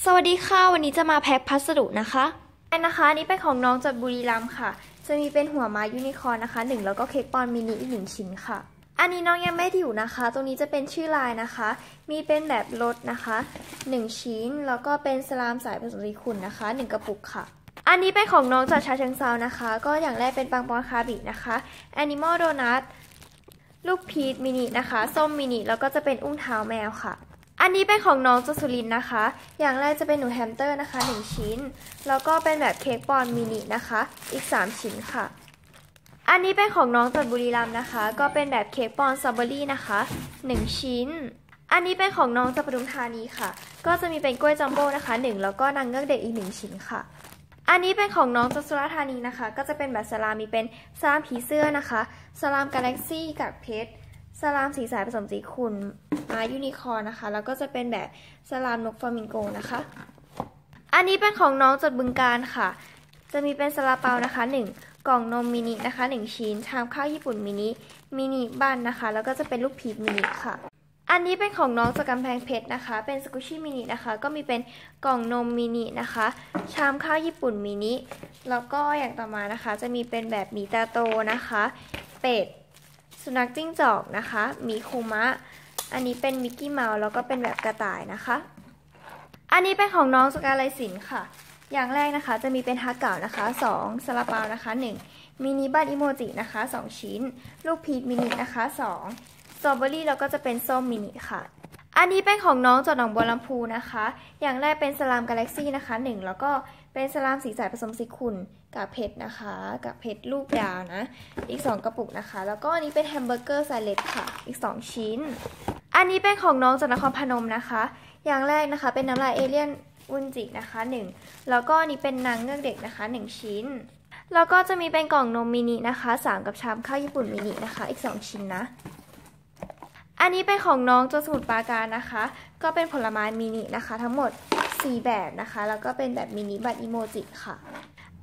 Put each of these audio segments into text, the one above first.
สวัสดีค่ะ วันนี้จะมาแพ็คพัสดุนะคะอันนะคะนี้เป็นของน้องจากบุรีรัมย์ค่ะ จะมีเป็นหัวไม้ยูนิคอร์นนะคะหนึ่งแล้วก็เค้กปอนมินิอีกหนึ่งชิ้นค่ะ อันนี้น้องยังไม่ได้อยู่นะคะ ตรงนี้จะเป็นชื่อลายนะคะ มีเป็นแบบรถนะคะหนึ่งชิ้น แล้วก็เป็นสลามสายผสมสีขุ่นนะคะหนึ่งกระปุกค่ะ อันนี้เป็นของน้องจากชาเชิงเซานะคะ ก็อย่างแรกเป็นปังปอนคาบินะคะ Animal Donut ลูกพีชมินินะคะ ส้มมินิแล้วก็จะเป็นอุ้งเท้าแมวค่ะ อันนี้เป็นของน้องจสุรินนะคะ อย่างแรกจะเป็นหนูแฮมสเตอร์นะคะ 1 ชิ้น แล้วก็เป็นแบบเค้กปอนมินินะคะ อีก 3 ชิ้นค่ะ อันนี้เป็นของน้องจากบุรีรัมย์นะคะ ก็เป็นแบบเค้กปอนสตรอเบอรี่นะคะ 1 ชิ้น อันนี้เป็นของน้องจากปทุมธานีค่ะ ก็จะมีเป็นกล้วยจัมโบ้นะคะ 1 แล้วก็นางเงือกเด็กอีก 1 ชิ้นค่ะ อันนี้เป็นของน้องจากสุราธานีนะคะ ก็จะเป็นแบบสลามมีเป็นสลามผีเสื้อนะคะ สลามกาแล็กซี่กับเพชร สลามสีสายผสมสีขุ่นม้ยูนิคอร์นะคะ แล้วก็จะเป็นแบบสลามนกฟลามิงโกนะคะ อันนี้เป็นของน้องจดบึงการค่ะ จะมีเป็นซาลาเปานะคะ 1 กล่องนมมินินะคะ 1 ชิ้น ชามข้าวญี่ปุ่นมินิ มินิบันนะคะ แล้วก็จะเป็นลูกพีชมินิค่ะ อันนี้เป็นของน้องจากกำแพงเพชรนะคะ เป็นสกุชี่มินินะคะ ก็มีเป็นกล่องนมมินินะคะ ชามข้าวญี่ปุ่นมินิ แล้วก็อย่างต่อมานะคะ จะมีเป็นแบบมีตาโตนะคะ เป็ด สุนัขจิ้งจอกนะคะมีคุมะ อันนี้เป็นมิกกี้เมาส์แล้วก็เป็นแบบกระต่ายนะคะ อันนี้เป็นของน้องสกาไลสินค่ะ อย่างแรกนะคะจะมีเป็นฮาเก่านะคะ2ซาลาเปานะคะ1มินิบัตอิโมจินะคะ 2 ชิ้น ลูกพีชมินินะคะ2สตรอเบอรี่แล้วก็จะเป็นส้มมินิค่ะ อันนี้เป็นของน้องจากหนองบัวลำพูนะคะ อย่างแรกเป็นสลามกาแล็กซี่นะคะ1แล้วก็เป็นสลามสีสายผสมสีขุ่นกับเพชรนะคะ กับเพชรลูกยาวนะ อีก 2 กระปุกนะคะ แล้วก็อันนี้เป็นแฮมเบอร์เกอร์ไซเลตค่ะ อีก 2 ชิ้น อันนี้เป็นของน้องจากนครพนมนะคะ อย่างแรกนะคะเป็นน้ำลายเอเลี่ยนอุนจินะคะ 1 แล้วก็อันนี้เป็นนางเงือกเด็กนะคะ 1 ชิ้น แล้วก็จะมีเป็นกล่องนมมินินะคะ 3 กับชามข้าวญี่ปุ่นมินินะคะ อีก 2 ชิ้นนะ อันนี้เป็นของน้องตัวสมุดปาการนะคะ ก็เป็นผลไม้มินินะคะ ทั้งหมด 4 แบบนะคะ แล้วก็เป็นแบบมินิบัตรอีโมจิค่ะ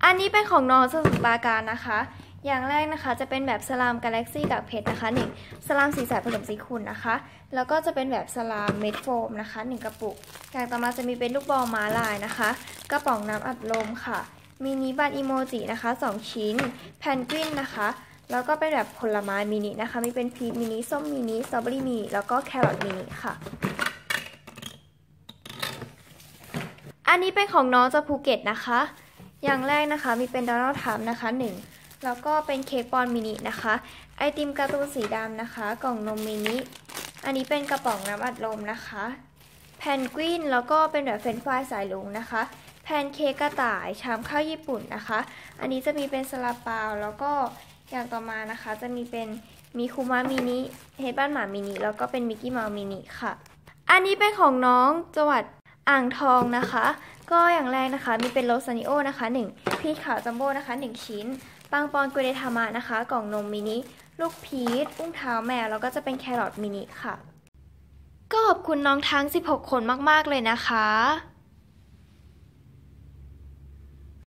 อันนี้เป็นของน้องสมุดปาการนะคะ อย่างแรกนะคะจะเป็นแบบสลามกาแล็กซี่กับเพชรนะคะ1สลามสีสายผสมสีขุ่นนะคะ แล้วก็จะเป็นแบบสลามเม็ดโฟมนะคะ1กระปุกอย่างต่อมาจะมีเป็นลูกบอลม้าลายนะคะ กระป๋องน้ำอัดลมค่ะมินิบัตรอีโมจินะคะ 2 ชิ้น แพนกวินนะคะ แล้วก็เป็นแบบผลไม้มินินะคะ มีเป็นพีชมินิส้มมินิสตรอเบอรี่มินิแล้วก็แครอทมินิค่ะ อันนี้เป็นของน้องจากภูเก็ตนะคะ อย่างแรกนะคะมีเป็นดอนัลด์ทรัมนะคะ1แล้วก็เป็นเค้กปอนมินินะคะ ไอติมการ์ตูนสีดำนะคะ กล่องนมมินิ อันนี้เป็นกระป๋องน้ำอัดลมนะคะ แพนกวินแล้วก็เป็นแบบเฟรนฟรายสายลุงนะคะ แพนเค้กกระต่ายชามข้าวญี่ปุ่นนะคะ อันนี้จะมีเป็นซาลาเปาแล้วก็ อย่างต่อมานะคะจะมีเป็นมีคุมะมินิเฮดบ้านหมามินิแล้วก็เป็นมิกกี้เมาส์มินิค่ะ อันนี้เป็นของน้องจังหวัดอ่างทองนะคะ ก็อย่างแรกนะคะมีเป็นโรซานิโอนะคะ1พีชขาวจัมโบ้นะคะ 1 ชิ้น ปังปอนกุเดทามะนะคะ กล่องนมมินิลูกพีชอุ้งเท้าแมวแล้วก็จะเป็นแครอทมินิค่ะ ก็ขอบคุณน้องทั้ง 16 คนมาก ๆ เลยนะคะ